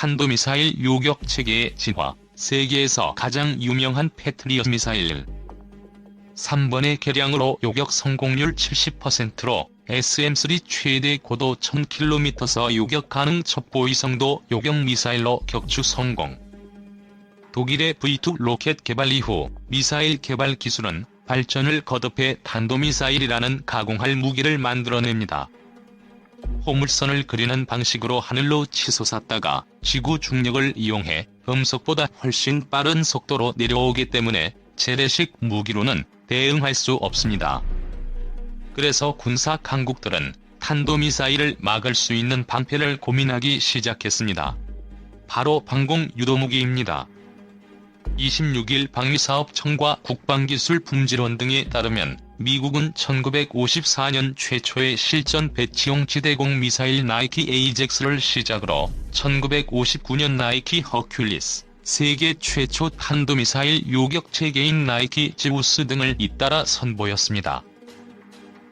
탄도미사일 요격 체계의 진화, 세계에서 가장 유명한 패트리엇 미사일. 3번의 개량으로 요격 성공률 70%로 SM-3 최대 고도 1000km서 요격 가능 첩보위성도 요격 미사일로 격추 성공. 독일의 V2 로켓 개발 이후 미사일 개발 기술은 발전을 거듭해 탄도미사일이라는 가공할 무기를 만들어냅니다. 호물선을 그리는 방식으로 하늘로 치솟았다가 지구 중력을 이용해 음속보다 훨씬 빠른 속도로 내려오기 때문에 재래식 무기로는 대응할 수 없습니다. 그래서 군사 강국들은 탄도미사일을 막을 수 있는 방패를 고민하기 시작했습니다. 바로 방공 유도무기입니다. 26일 방위사업청과 국방기술품질원 등에 따르면 미국은 1954년 최초의 실전 배치용 지대공 미사일 나이키 에이젝스를 시작으로 1959년 나이키 허큘리스, 세계 최초 탄도미사일 요격 체계인 나이키 지우스 등을 잇따라 선보였습니다.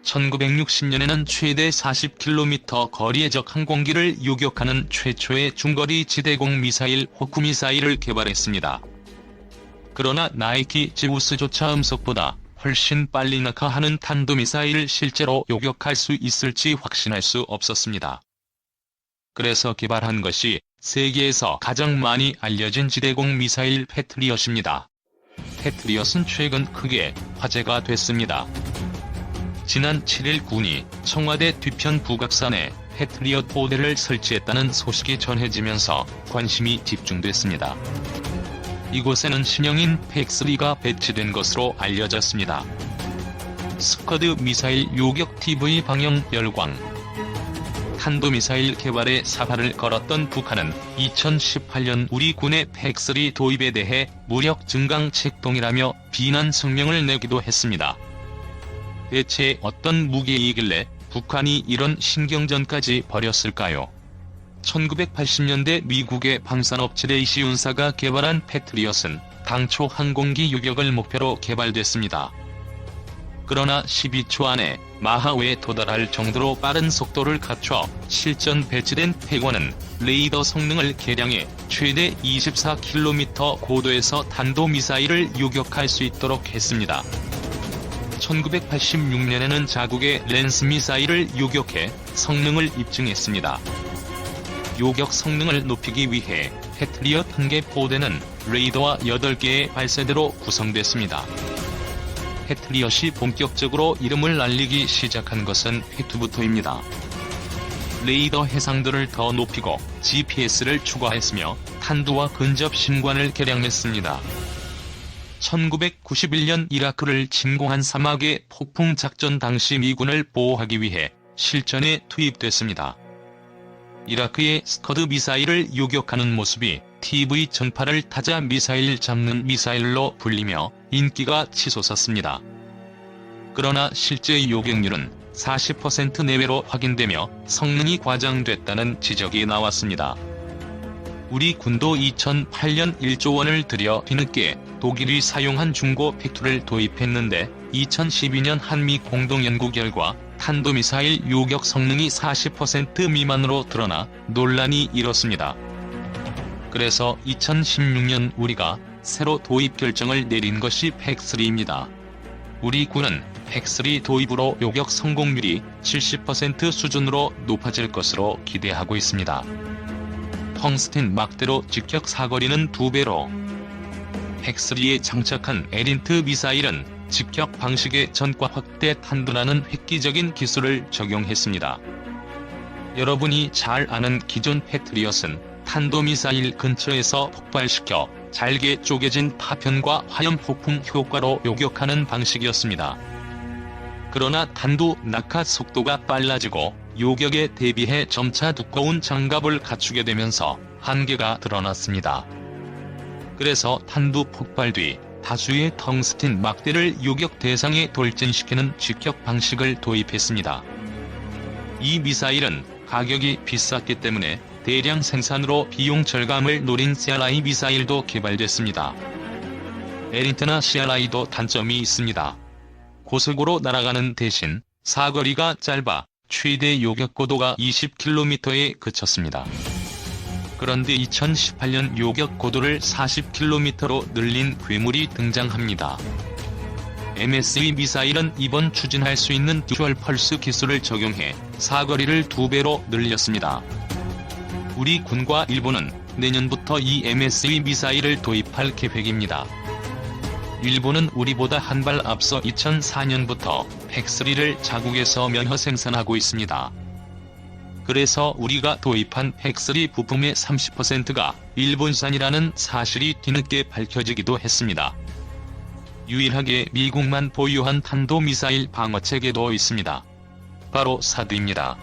1960년에는 최대 40km 거리의 적 항공기를 요격하는 최초의 중거리 지대공 미사일 호쿠 미사일을 개발했습니다. 그러나 나이키 지우스조차 음속보다 훨씬 빨리 낙하하는 탄도미사일을 실제로 요격할 수 있을지 확신할 수 없었습니다. 그래서 개발한 것이 세계에서 가장 많이 알려진 지대공 미사일 패트리엇입니다. 패트리엇은 최근 크게 화제가 됐습니다. 지난 7일 군이 청와대 뒤편 북악산에 패트리엇 포대를 설치했다는 소식이 전해지면서 관심이 집중됐습니다. 이곳에는 신형인 팩3가 배치된 것으로 알려졌습니다. 스쿼드 미사일 요격 TV 방영 열광 탄도미사일 개발에 사활을 걸었던 북한은 2018년 우리 군의 팩3 도입에 대해 무력 증강 책동이라며 비난 성명을 내기도 했습니다. 대체 어떤 무기이길래 북한이 이런 신경전까지 벌였을까요? 1980년대 미국의 방산업체 레이시 운사가 개발한 패트리엇은 당초 항공기 유격을 목표로 개발됐습니다. 그러나 12초 안에 마하웨에 도달할 정도로 빠른 속도를 갖춰 실전 배치된 팩원은 레이더 성능을 개량해 최대 24km 고도에서 탄도미사일을 요격할 수 있도록 했습니다. 1986년에는 자국의 랜스 미사일을 요격해 성능을 입증했습니다. 요격 성능을 높이기 위해 패트리엇 1개 포대는 레이더와 8개의 발사대로 구성됐습니다. 패트리엇이 본격적으로 이름을 알리기 시작한 것은 휘투부터입니다. 레이더 해상도를 더 높이고 GPS를 추가했으며 탄두와 근접 신관을 개량했습니다. 1991년 이라크를 침공한 사막의 폭풍 작전 당시 미군을 보호하기 위해 실전에 투입됐습니다. 이라크의 스커드 미사일을 요격하는 모습이 TV 전파를 타자 미사일 잡는 미사일로 불리며 인기가 치솟았습니다. 그러나 실제 요격률은 40% 내외로 확인되며 성능이 과장됐다는 지적이 나왔습니다. 우리 군도 2008년 1조 원을 들여 뒤늦게 독일이 사용한 중고 팩투를 도입했는데 2012년 한미 공동연구 결과 탄도미사일 요격 성능이 40% 미만으로 드러나 논란이 일었습니다. 그래서 2016년 우리가 새로 도입 결정을 내린 것이 팩3입니다. 우리 군은 팩3 도입으로 요격 성공률이 70% 수준으로 높아질 것으로 기대하고 있습니다. 텅스텐 막대로 직격 사거리는 2배로 팩3에 장착한 에린트 미사일은 직격 방식의 전과 확대 탄두라는 획기적인 기술을 적용했습니다. 여러분이 잘 아는 기존 패트리엇은 탄도미사일 근처에서 폭발시켜 잘게 쪼개진 파편과 화염폭풍 효과로 요격하는 방식이었습니다. 그러나 탄두 낙하 속도가 빨라지고 요격에 대비해 점차 두꺼운 장갑을 갖추게 되면서 한계가 드러났습니다. 그래서 탄두 폭발 뒤 다수의 텅스틴 막대를 요격 대상에 돌진시키는 직격 방식을 도입했습니다. 이 미사일은 가격이 비쌌기 때문에 대량 생산으로 비용 절감을 노린 CRI 미사일도 개발됐습니다. 에린트나 CRI도 단점이 있습니다. 고속으로 날아가는 대신 사거리가 짧아 최대 요격 고도가 20km에 그쳤습니다. 그런데 2018년 요격 고도를 40km로 늘린 괴물이 등장합니다. MSE 미사일은 이번 추진할 수 있는 듀얼 펄스 기술을 적용해 사거리를 두 배로 늘렸습니다. 우리 군과 일본은 내년부터 이 MSE 미사일을 도입할 계획입니다. 일본은 우리보다 한 발 앞서 2004년부터 팩3를 자국에서 면허 생산하고 있습니다. 그래서 우리가 도입한 팩3 부품의 30%가 일본산이라는 사실이 뒤늦게 밝혀지기도 했습니다. 유일하게 미국만 보유한 탄도미사일 방어체계도 있습니다. 바로 사드입니다.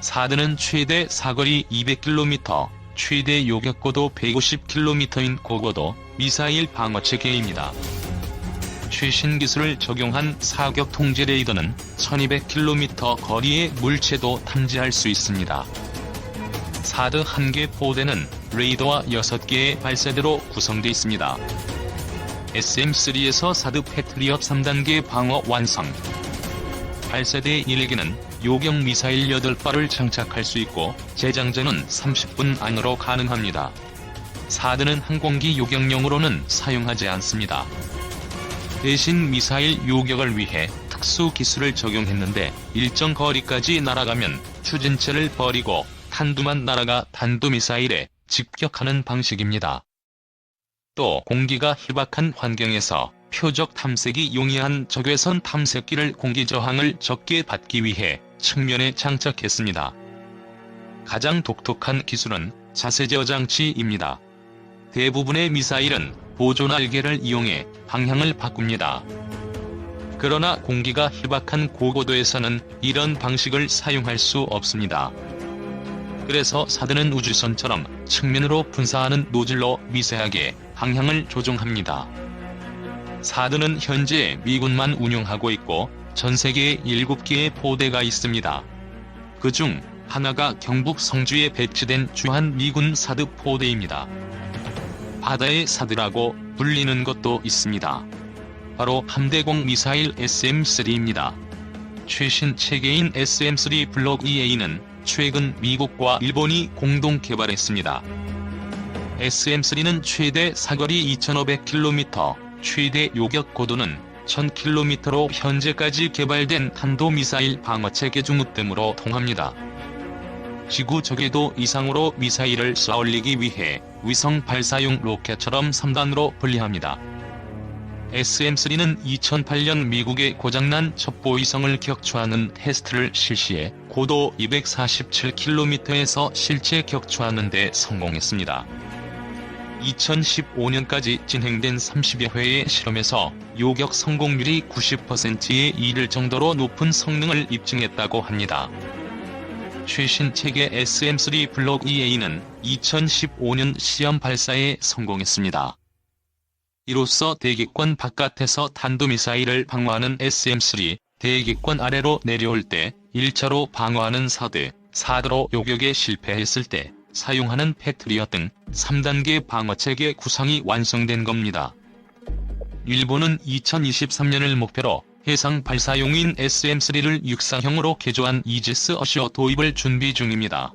사드는 최대 사거리 200km, 최대 요격고도 150km인 고고도 미사일 방어체계입니다. 최신 기술을 적용한 사격 통제 레이더는 1200km 거리의 물체도 탐지할 수 있습니다. 사드 1개 포대는 레이더와 6개의 발사대로 구성되어 있습니다. SM3에서 사드 패트리엇 3단계 방어 완성. 발사대 1개는 요격 미사일 8발을 장착할 수 있고 재장전은 30분 안으로 가능합니다. 사드는 항공기 요격용으로는 사용하지 않습니다. 대신 미사일 요격을 위해 특수 기술을 적용했는데 일정 거리까지 날아가면 추진체를 버리고 탄두만 날아가 탄도미사일에 직격하는 방식입니다. 또 공기가 희박한 환경에서 표적 탐색이 용이한 적외선 탐색기를 공기 저항을 적게 받기 위해 측면에 장착했습니다. 가장 독특한 기술은 자세 제어 장치입니다. 대부분의 미사일은 보조 날개를 이용해 방향을 바꿉니다. 그러나 공기가 희박한 고고도에서는 이런 방식을 사용할 수 없습니다. 그래서 사드는 우주선처럼 측면으로 분사하는 노즐로 미세하게 방향을 조종합니다. 사드는 현재 미군만 운용하고 있고 전 세계에 7개의 포대가 있습니다. 그중 하나가 경북 성주에 배치된 주한 미군 사드 포대입니다. 바다의 사드라고 불리는 것도 있습니다. 바로 함대공 미사일 SM-3입니다. 최신 체계인 SM-3 블록 EA는 최근 미국과 일본이 공동 개발했습니다. SM-3는 최대 사거리 2500km, 최대 요격 고도는 1000km로 현재까지 개발된 탄도미사일 방어체계 중급됨으로 통합니다. 지구 적외도 이상으로 미사일을 쏘아 올리기 위해 위성 발사용 로켓처럼 3단으로 분리합니다. SM-3는 2008년 미국의 고장난 첩보위성을 격추하는 테스트를 실시해 고도 247km에서 실제 격추하는 데 성공했습니다. 2015년까지 진행된 30여 회의 실험에서 요격 성공률이 90%에 이를 정도로 높은 성능을 입증했다고 합니다. 최신 체계 SM3 블록 EA는 2015년 시험 발사에 성공했습니다. 이로써 대기권 바깥에서 탄도미사일을 방어하는 SM3, 대기권 아래로 내려올 때 1차로 방어하는 사드, 사드로 요격에 실패했을 때 사용하는 패트리어 등 3단계 방어체계 구성이 완성된 겁니다. 일본은 2023년을 목표로 해상 발사용인 SM3를 육상형으로 개조한 이지스 어셔 도입을 준비 중입니다.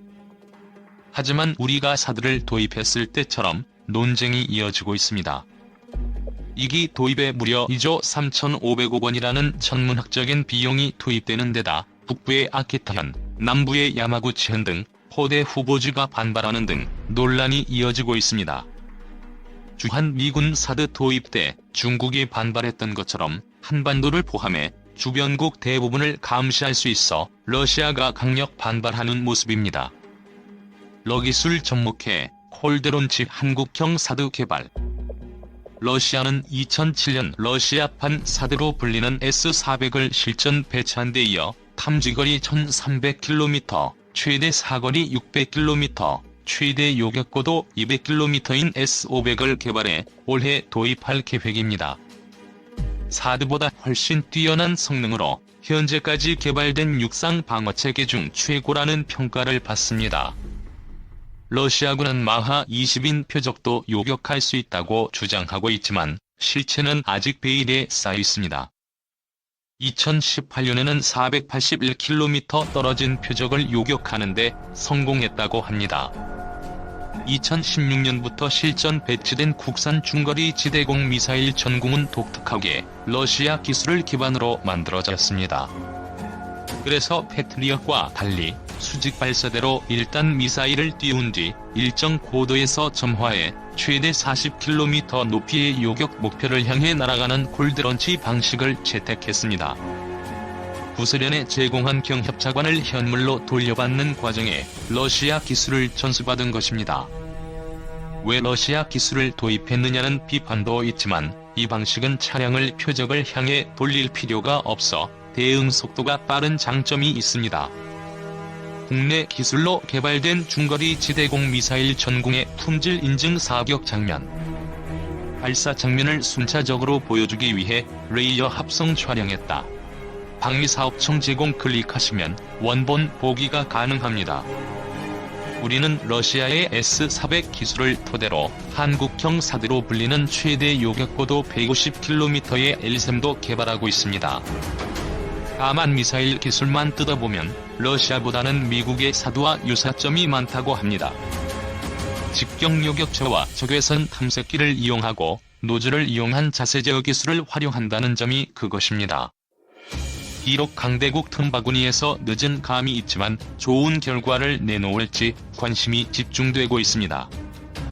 하지만 우리가 사드를 도입했을 때처럼 논쟁이 이어지고 있습니다. 이기 도입에 무려 2조 3,500억 원이라는 천문학적인 비용이 투입되는 데다 북부의 아키타현, 남부의 야마구치현 등 포대 후보지가 반발하는 등 논란이 이어지고 있습니다. 주한 미군 사드 도입 때 중국이 반발했던 것처럼 한반도를 포함해 주변국 대부분을 감시할 수 있어 러시아가 강력 반발하는 모습입니다. 러기술 접목해 콜데론치 한국형 사드 개발 러시아는 2007년 러시아판 사드로 불리는 S-400을 실전 배치한 데 이어 탐지거리 1300km, 최대 사거리 600km, 최대 요격고도 200km인 S-500을 개발해 올해 도입할 계획입니다. 사드보다 훨씬 뛰어난 성능으로 현재까지 개발된 육상 방어 체계 중 최고라는 평가를 받습니다. 러시아군은 마하 20인 표적도 요격할 수 있다고 주장하고 있지만 실체는 아직 베일에 쌓여 있습니다. 2018년에는 481km 떨어진 표적을 요격하는데 성공했다고 합니다. 2016년부터 실전 배치된 국산 중거리 지대공 미사일 전공은 독특하게 러시아 기술을 기반으로 만들어졌습니다. 그래서 패트리엇과 달리 수직 발사대로 일단 미사일을 띄운 뒤 일정 고도에서 점화해 최대 40km 높이의 요격 목표를 향해 날아가는 골드런치 방식을 채택했습니다. 부스련에 제공한 경협차관을 현물로 돌려받는 과정에 러시아 기술을 전수받은 것입니다. 왜 러시아 기술을 도입했느냐는 비판도 있지만 이 방식은 차량을 표적을 향해 돌릴 필요가 없어 대응 속도가 빠른 장점이 있습니다. 국내 기술로 개발된 중거리 지대공 미사일 전공의 품질 인증 사격 장면. 발사 장면을 순차적으로 보여주기 위해 레이어 합성 촬영했다. 방위사업청 제공 클릭하시면 원본 보기가 가능합니다. 우리는 러시아의 S-400 기술을 토대로 한국형 사대로 불리는 최대 요격고도 150km의 엘셈도 개발하고 있습니다. 다만 미사일 기술만 뜯어보면 러시아보다는 미국의 사두와 유사점이 많다고 합니다. 직경 요격처와 적외선 탐색기를 이용하고 노즐을 이용한 자세 제어 기술을 활용한다는 점이 그것입니다. 비록 강대국 틈바구니에서 늦은 감이 있지만 좋은 결과를 내놓을지 관심이 집중되고 있습니다.